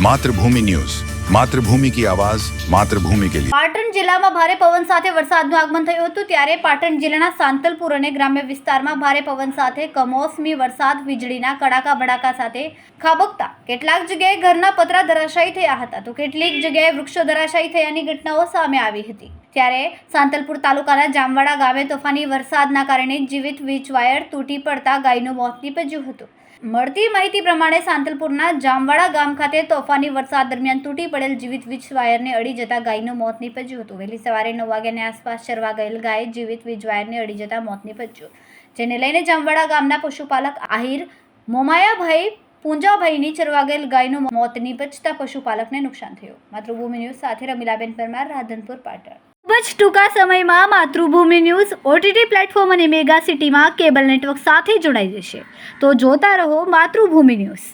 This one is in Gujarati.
માતૃભૂમિ ન્યૂઝ માતૃભૂમિ કી આવાજ, માતૃભૂમિ કે પાટણ જિલ્લામાં ભારે પવન સાથે વરસાદનું આગમન થયું હતું ત્યારે પાટણ જિલ્લાના સાંતલપુર અને ગ્રામ્ય વિસ્તારમાં ભારે પવન સાથે કમોસમી વરસાદ, વીજળીના કડાકા ભડાકા સાથે ખાબકતા. કેટલાક જગ્યાએ ઘરના પતરા ધરાશાયી થયા હતા તો કેટલીક જગ્યાએ વૃક્ષો ધરાશાયી થયાની ઘટનાઓ સામે આવી હતી. ત્યારે સાંતલપુર તાલુકાના જામવાડા ગામે તોફાની વરસાદના કારણે જીવિત વીજ વાયર તૂટી પડતા ગાયનું મોત નીપજ્યું હતું. મળતી માહિતી પ્રમાણે સાંતલપુરના જામવાડા ગામ ખાતે તોફાની વરસાદ દરમિયાન તૂટી પડેલ જીવિત વીજ વાયરને અડી જતા ગાયનું મોત નીપજ્યું હતું. વહેલી સવારે નવ વાગ્યાની આસપાસ ચરવા ગયેલ ગાય જીવિત વીજ વાયરને અડી જતા મોત નીપજ્યું. જેને લઈને જામવાડા ગામના પશુપાલક આહિર મોમાયાભાઈ પૂંજાભાઈની ચરવા ગયેલ ગાયનું મોત નીપજતા પશુપાલકને નુકસાન થયું. માતૃભૂમિ ન્યૂઝ સાથે રમીલાબેન પરમાર, રાધનપુર, પાટણ. ખૂબ જ ટૂંકા સમયમાં માતૃભૂમિ ન્યૂઝ ઓટીટી પ્લેટફોર્મ અને મેગા સિટીમાં કેબલ નેટવર્ક સાથે જોડાઈ જશે. તો જોતા રહો માતૃભૂમિ ન્યૂઝ.